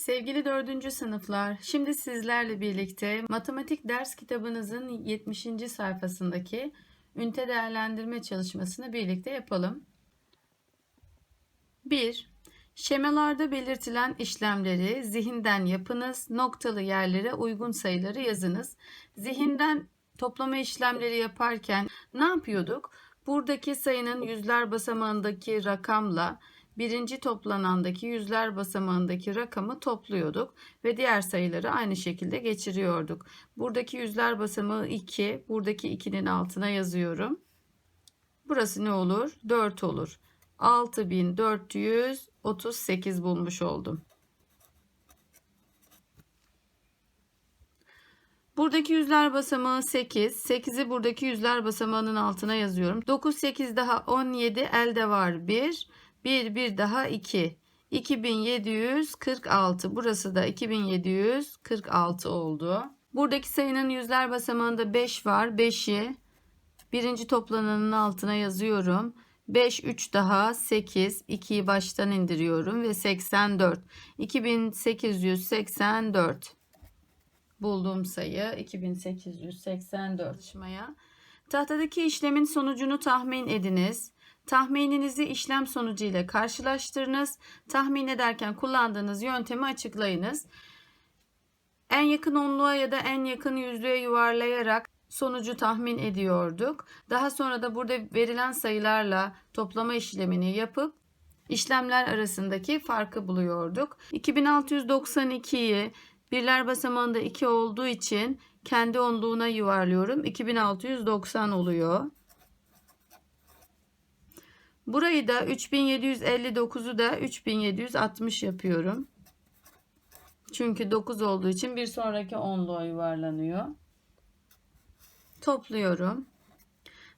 Sevgili dördüncü sınıflar, şimdi sizlerle birlikte matematik ders kitabınızın 70. sayfasındaki ünite değerlendirme çalışmasını birlikte yapalım. 1. Şemalarda belirtilen işlemleri zihinden yapınız, noktalı yerlere uygun sayıları yazınız. Zihinden toplama işlemleri yaparken ne yapıyorduk? Buradaki sayının yüzler basamağındaki rakamla birinci toplanandaki yüzler basamağındaki rakamı topluyorduk ve diğer sayıları aynı şekilde geçiriyorduk. Buradaki yüzler basamağı 2, buradaki 2'nin altına yazıyorum. Burası ne olur? 4 olur. 6438 bulmuş oldum. Buradaki yüzler basamağı 8. 8'i buradaki yüzler basamağının altına yazıyorum. 9, 8 daha 17 elde var 1. 1, 1 daha 2. 2746. Burası da 2746 oldu. Buradaki sayının yüzler basamağında 5 var. 5'i birinci toplananın altına yazıyorum. 5, 3 daha 8. 2'yi baştan indiriyorum ve 84. 2884 bulduğum sayı 2884 çalışmaya. Tahtadaki işlemin sonucunu tahmin ediniz. Tahmininizi işlem sonucu ile karşılaştırınız. Tahmin ederken kullandığınız yöntemi açıklayınız. En yakın onluğa ya da en yakın yüzlüğe yuvarlayarak sonucu tahmin ediyorduk. Daha sonra da burada verilen sayılarla toplama işlemini yapıp işlemler arasındaki farkı buluyorduk. 2692'yi birler basamağında 2 olduğu için kendi onluğuna yuvarlıyorum. 2690 oluyor. Burayı da 3759'u da 3760 yapıyorum. Çünkü 9 olduğu için bir sonraki onluğa yuvarlanıyor. Topluyorum.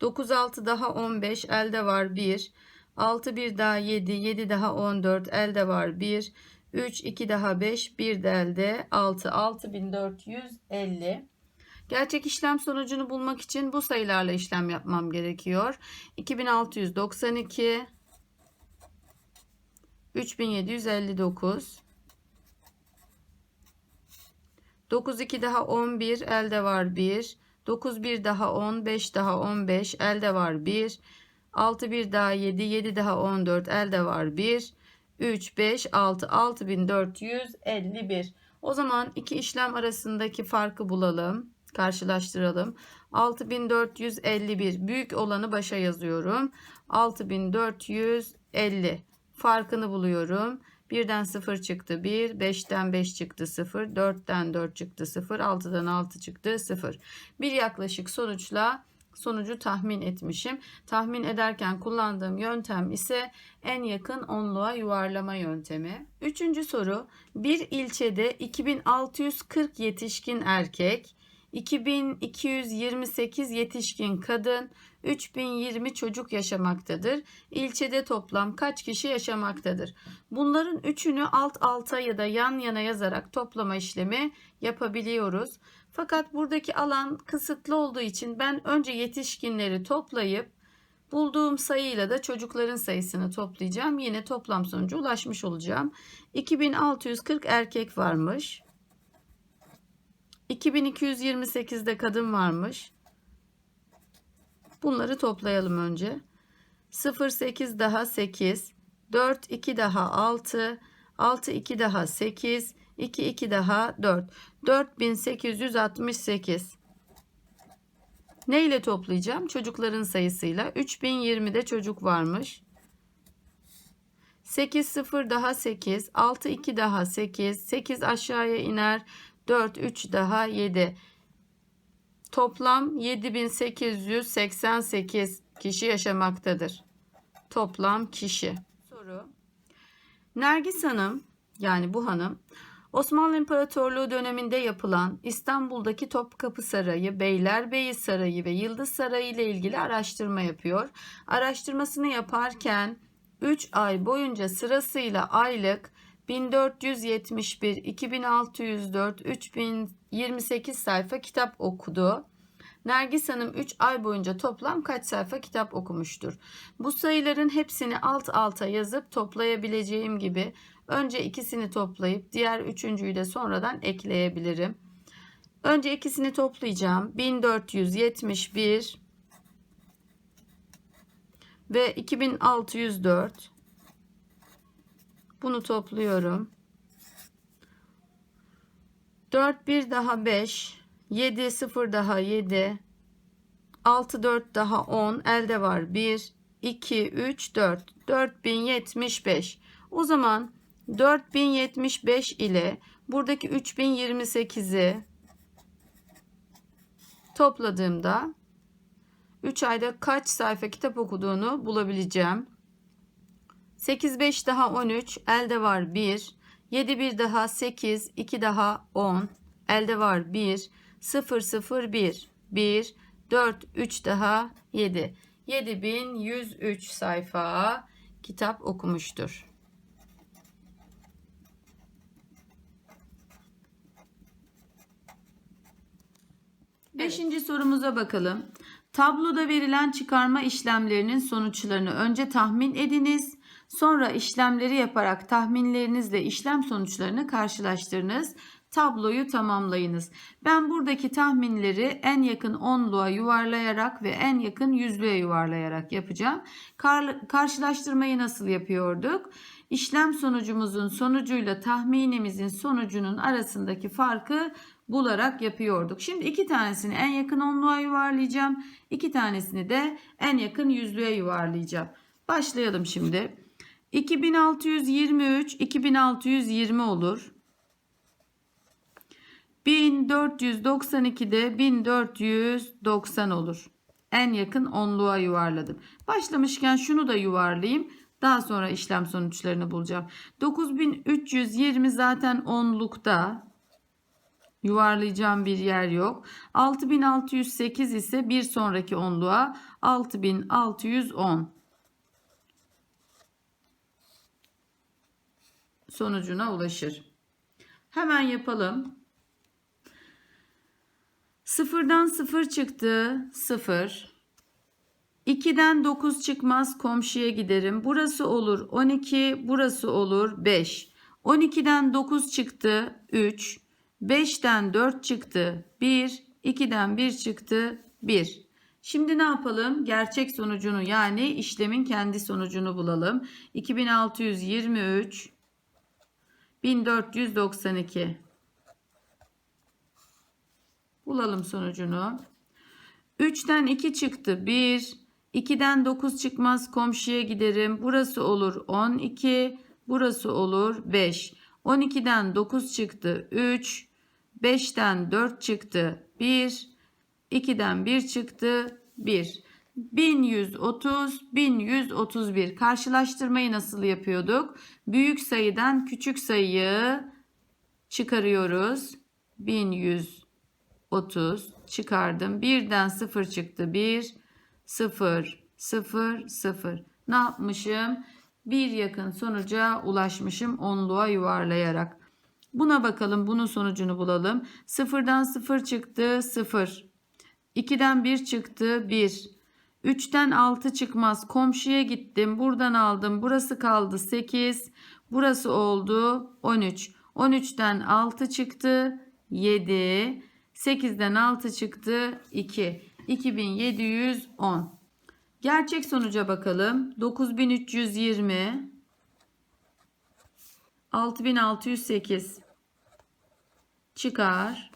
9 6 daha 15 elde var 1. 6 1 daha 7 7 daha 14 elde var 1. 3 2 daha 5 1 de elde 6 6450. Gerçek işlem sonucunu bulmak için bu sayılarla işlem yapmam gerekiyor. 2692 3759 9 2 daha 11 elde var 1 9 1 daha 10 5 daha 15 elde var 1 6 1 daha 7 7 daha 14 elde var 1 3 5 6 6451 o zaman iki işlem arasındaki farkı bulalım karşılaştıralım. 6451 büyük olanı başa yazıyorum. 6450 farkını buluyorum. 1'den 0 çıktı 1, 5'ten 5 çıktı 0, 4'ten 4 çıktı 0, 6'dan 6 çıktı 0. Bir yaklaşık sonuçla sonucu tahmin etmişim. Tahmin ederken kullandığım yöntem ise en yakın onluğa yuvarlama yöntemi. Üçüncü soru. Bir ilçede 2640 yetişkin erkek, 2228 yetişkin kadın, 3020 çocuk yaşamaktadır. İlçede toplam kaç kişi yaşamaktadır? Bunların üçünü alt alta ya da yan yana yazarak toplama işlemi yapabiliyoruz. Fakat buradaki alan kısıtlı olduğu için ben önce yetişkinleri toplayıp bulduğum sayıyla da çocukların sayısını toplayacağım. Yine toplam sonucu ulaşmış olacağım. 2640 erkek varmış. 2228'de kadın varmış. Bunları toplayalım önce. 0 8 daha 8, 4 2 daha 6, 6 2 daha 8, 2 2 daha 4. 4868. Ne ile toplayacağım? Çocukların sayısıyla. 3020'de çocuk varmış. 8 0 daha 8, 6 2 daha 8, 8 aşağıya iner. 4 3 daha 7. Toplam 7888 kişi yaşamaktadır. Toplam kişi. Soru. Nergis Hanım yani bu hanım Osmanlı İmparatorluğu döneminde yapılan İstanbul'daki Topkapı Sarayı, Beylerbeyi Sarayı ve Yıldız Sarayı ile ilgili araştırma yapıyor. Araştırmasını yaparken 3 ay boyunca sırasıyla aylık 1471, 2604, 3028 sayfa kitap okudu. Nergis Hanım 3 ay boyunca toplam kaç sayfa kitap okumuştur? Bu sayıların hepsini alt alta yazıp toplayabileceğim gibi Önce ikisini toplayıp diğer üçüncüyü de sonradan ekleyebilirim. Önce ikisini toplayacağım. 1471 ve 2604. Bunu topluyorum. 4 1 daha 5, 7 0 daha 7, 6 4 daha 10, elde var 1, 2 3 4, 4075. O zaman 4075 ile buradaki 3028'i topladığımda 3 ayda kaç sayfa kitap okuduğunu bulabileceğim. 8 5 daha 13, elde var 1. 7 1 daha 8, 2 daha 10, elde var 1. 0 0 1, 1, 4 3 daha 7. 7103 sayfa kitap okumuştur. Beşinci sorumuza bakalım. Tabloda verilen çıkarma işlemlerinin sonuçlarını önce tahmin ediniz. Sonra işlemleri yaparak tahminlerinizle işlem sonuçlarını karşılaştırınız. Tabloyu tamamlayınız. Ben buradaki tahminleri en yakın onluğa yuvarlayarak ve en yakın yüzlüğe yuvarlayarak yapacağım. Kar karşılaştırmayı nasıl yapıyorduk? İşlem sonucumuzun sonucuyla tahminimizin sonucunun arasındaki farkı bularak yapıyorduk. Şimdi iki tanesini en yakın onluğa yuvarlayacağım. İki tanesini de en yakın yüzlüğe yuvarlayacağım. Başlayalım şimdi. 2623 2620 olur. 1492 de 1490 olur. En yakın onluğa yuvarladım. Başlamışken şunu da yuvarlayayım. Daha sonra işlem sonuçlarını bulacağım. 9320 zaten onlukta. Yuvarlayacağım bir yer yok. 6608 ise bir sonraki onluğa 6610. sonucuna ulaşır. Hemen yapalım. Sıfırdan sıfır çıktı. Sıfır. 2'den 9 çıkmaz komşuya giderim. Burası olur 12, burası olur 5. 12'den 9 çıktı 3. 5'ten 4 çıktı 1. 2'den 1 çıktı 1. Şimdi ne yapalım? Gerçek sonucunu yani işlemin kendi sonucunu bulalım. 2623 1492 Bulalım sonucunu. 3'ten 2 çıktı. 1. 2'den 9 çıkmaz. Komşuya giderim. Burası olur 12. Burası olur 5. 12'den 9 çıktı. 3. 5'ten 4 çıktı. 1. 2'den 1 çıktı. 1. 1130, 1131 karşılaştırmayı nasıl yapıyorduk? Büyük sayıdan küçük sayıyı çıkarıyoruz. 1130 çıkardım. Birden 0 çıktı. 1, 0, 0, 0. Ne yapmışım? Bir yakın sonuca ulaşmışım onluğa yuvarlayarak. Buna bakalım. Bunun sonucunu bulalım. 0'dan 0 çıktı. 0. 2'den 1 çıktı. 1. 3'ten 6 çıkmaz. Komşuya gittim. Buradan aldım. Burası kaldı 8. Burası oldu 13. 13'ten 6 çıktı. 7. 8'den 6 çıktı. 2. 2710. Gerçek sonuca bakalım. 9320. 6608. Çıkar.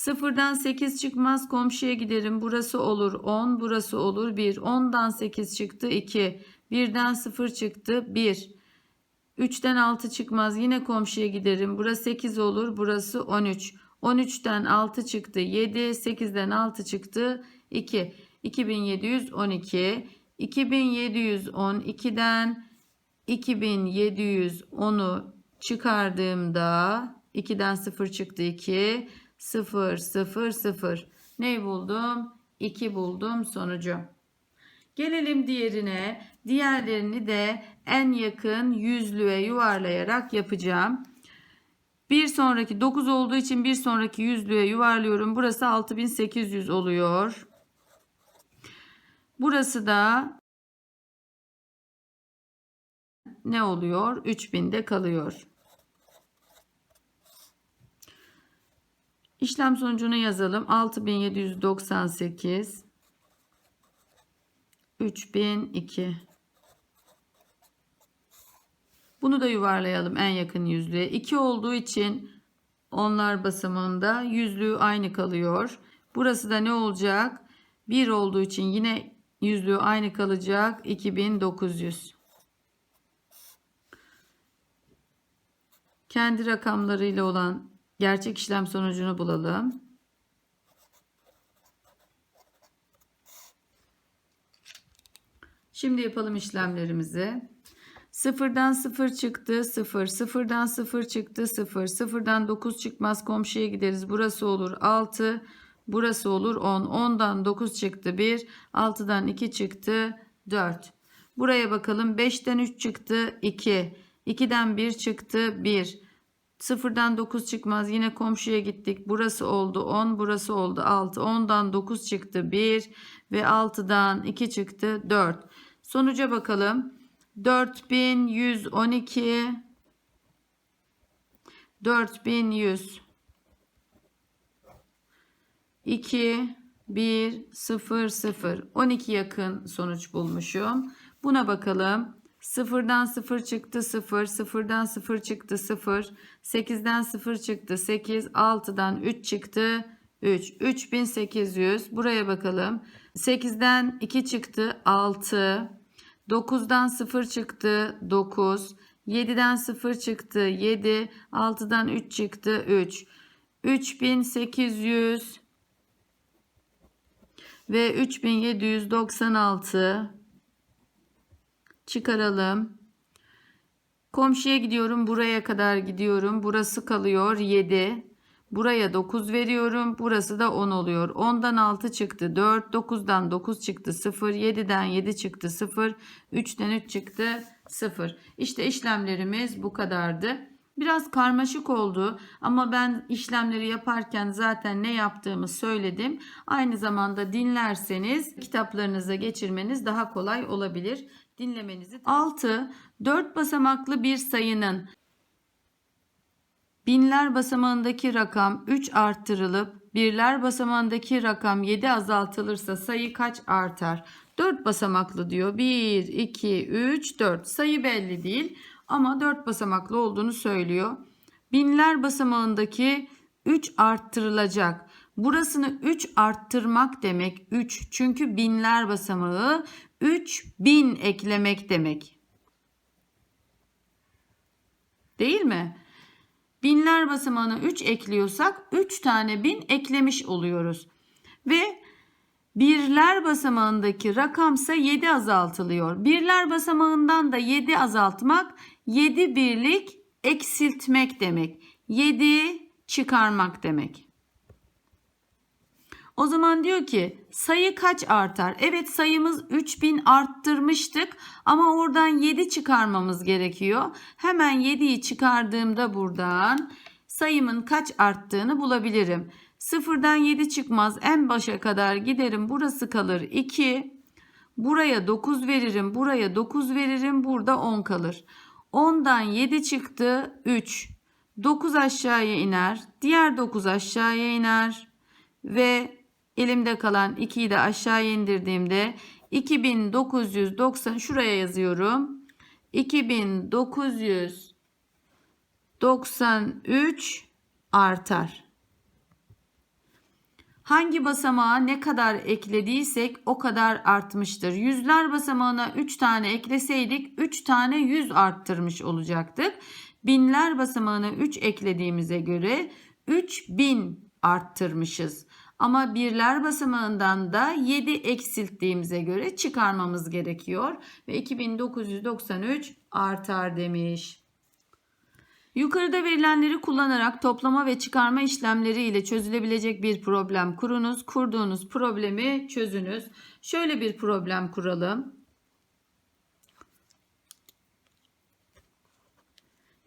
Sıfırdan 8 çıkmaz komşuya giderim. Burası olur 10, burası olur 1. 10'dan 8 çıktı 2. 1'den 0 çıktı 1. 3'ten 6 çıkmaz yine komşuya giderim. Burası 8 olur, burası 13. 13'ten 6 çıktı 7, 8'den 6 çıktı 2. 2712. 2712'den 2710'u çıkardığımda 2'den 0 çıktı 2. 0, 0, 0. Ne buldum? 2 buldum sonucu. Gelelim diğerine. Diğerlerini de en yakın yüzlüğe yuvarlayarak yapacağım. Bir sonraki 9 olduğu için bir sonraki yüzlüğe yuvarlıyorum. Burası 6800 oluyor. Burası da ne oluyor? 3000'de kalıyor. İşlem sonucunu yazalım. 6798 3002 Bunu da yuvarlayalım en yakın yüzlüğe. 2 olduğu için onlar basamağında yüzlüğü aynı kalıyor. Burası da ne olacak? 1 olduğu için yine yüzlüğü aynı kalacak. 2900. Kendi rakamlarıyla olan gerçek işlem sonucunu bulalım. Şimdi yapalım işlemlerimizi. Sıfırdan sıfır çıktı sıfır. Sıfırdan sıfır çıktı sıfır. Sıfırdan dokuz çıkmaz komşuya gideriz. Burası olur altı. Burası olur 10. 10'dan 9 çıktı 1. 6'dan 2 çıktı 4. Buraya bakalım 5'ten 3 çıktı 2. 2'den 1 çıktı 1. 0'dan 9 çıkmaz. Yine komşuya gittik. Burası oldu 10. Burası oldu 6. 10'dan 9 çıktı 1. Ve 6'dan 2 çıktı 4. Sonuca bakalım. 4112 4100 2 1 0 0 12 yakın sonuç bulmuşum. Buna bakalım. 0'dan 0 çıktı 0, 0'dan 0 çıktı 0, 8'den 0 çıktı 8, 6'dan 3 çıktı 3. 3800. Buraya bakalım. 8'den 2 çıktı 6, 9'dan 0 çıktı 9, 7'den 0 çıktı 7, 6'dan 3 çıktı 3. 3800 ve 3796 çıkaralım. Komşuya gidiyorum. Buraya kadar gidiyorum. Burası kalıyor 7. Buraya 9 veriyorum. Burası da 10 oluyor. 10'dan 6 çıktı 4. 9'dan 9 çıktı 0. 7'den 7 çıktı 0. 3'ten 3 çıktı 0. İşte işlemlerimiz bu kadardı. Biraz karmaşık oldu ama ben işlemleri yaparken zaten ne yaptığımı söyledim. Aynı zamanda dinlerseniz kitaplarınıza geçirmeniz daha kolay olabilir. Dinlemenizi 6 4 basamaklı bir sayının binler basamağındaki rakam 3 arttırılıp birler basamağındaki rakam 7 azaltılırsa sayı kaç artar? 4 basamaklı diyor. 1 2 3 4 sayı belli değil ama 4 basamaklı olduğunu söylüyor. Binler basamağındaki 3 arttırılacak. Burasını 3 arttırmak demek 3. Çünkü binler basamağı 3000 eklemek demek. Değil mi? Binler basamağına 3 ekliyorsak 3 tane bin eklemiş oluyoruz. Ve birler basamağındaki rakamsa 7 azaltılıyor. Birler basamağından da 7 azaltmak 7 birlik eksiltmek demek. 7 çıkarmak demek. O zaman diyor ki sayı kaç artar? Evet sayımız 3000 arttırmıştık ama oradan 7 çıkarmamız gerekiyor. Hemen 7'yi çıkardığımda buradan sayımın kaç arttığını bulabilirim. Sıfırdan 7 çıkmaz en başa kadar giderim burası kalır 2. Buraya 9 veririm buraya 9 veririm burada 10 kalır. 10'dan 7 çıktı 3. 9 aşağıya iner. Diğer 9 aşağıya iner. Ve elimde kalan 2'yi de aşağıya indirdiğimde 2990 şuraya yazıyorum. 2993 artar. Hangi basamağa ne kadar eklediysek o kadar artmıştır. Yüzler basamağına 3 tane ekleseydik 3 tane 100 arttırmış olacaktık. Binler basamağına 3 eklediğimize göre 3000 arttırmışız. Ama birler basamağından da 7 eksilttiğimize göre çıkarmamız gerekiyor. Ve 2993 artar demiş. Yukarıda verilenleri kullanarak toplama ve çıkarma işlemleri ile çözülebilecek bir problem kurunuz. Kurduğunuz problemi çözünüz. Şöyle bir problem kuralım.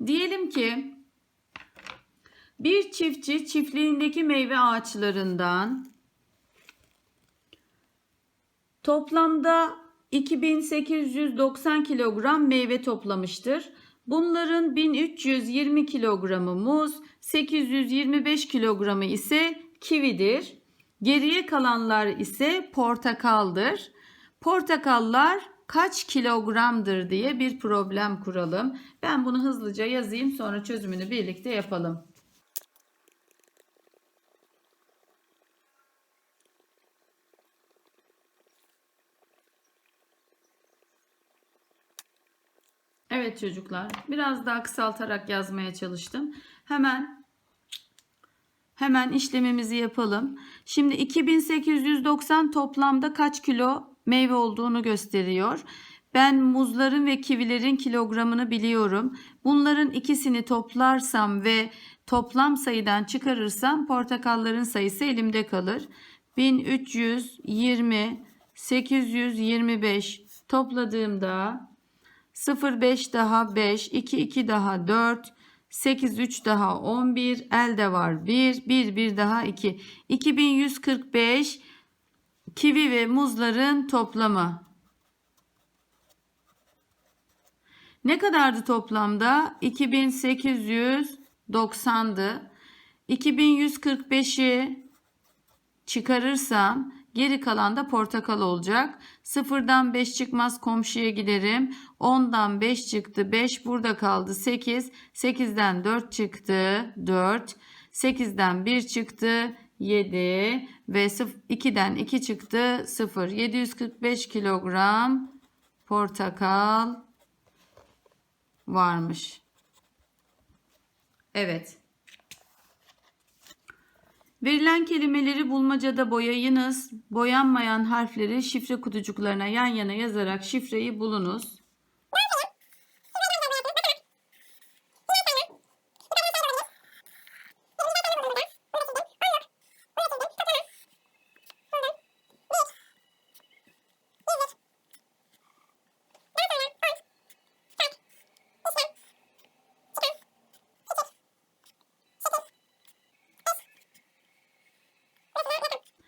Diyelim ki bir çiftçi çiftliğindeki meyve ağaçlarından toplamda 2890 kilogram meyve toplamıştır. Bunların 1320 kilogramı muz, 825 kilogramı ise kividir. Geriye kalanlar ise portakaldır. Portakallar kaç kilogramdır diye bir problem kuralım. Ben bunu hızlıca yazayım sonra çözümünü birlikte yapalım. Evet çocuklar, biraz daha kısaltarak yazmaya çalıştım. Hemen hemen işlemimizi yapalım. Şimdi 2890 toplamda kaç kilo meyve olduğunu gösteriyor. Ben muzların ve kivilerin kilogramını biliyorum. Bunların ikisini toplarsam ve toplam sayıdan çıkarırsam portakalların sayısı elimde kalır. 1320 825 topladığımda 0 5 daha 5 2 2 daha 4 8 3 daha 11 elde var 1 1 1 daha 2 2145 kivi ve muzların toplamı. Ne kadardı toplamda? 2890'dı 2145'i çıkarırsam geri kalan da portakal olacak. Sıfırdan 5 çıkmaz komşuya giderim. 10'dan 5 çıktı. 5 burada kaldı. 8. 8'den 4 çıktı. 4. 8'den 1 çıktı. 7 ve 2'den 2 çıktı. 0. 745 kilogram portakal varmış. Evet. Verilen kelimeleri bulmacada boyayınız. Boyanmayan harfleri şifre kutucuklarına yan yana yazarak şifreyi bulunuz.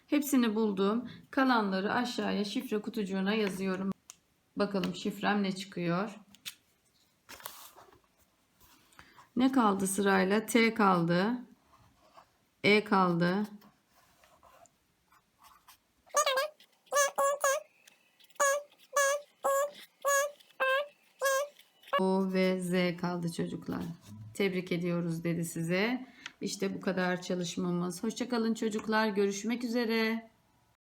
Hepsini buldum. Kalanları aşağıya şifre kutucuğuna yazıyorum. Bakalım şifrem ne çıkıyor. Ne kaldı sırayla? T kaldı. E kaldı. O ve Z kaldı çocuklar. Tebrik ediyoruz dedi size. İşte bu kadar çalışmamız. Hoşçakalın çocuklar. Görüşmek üzere.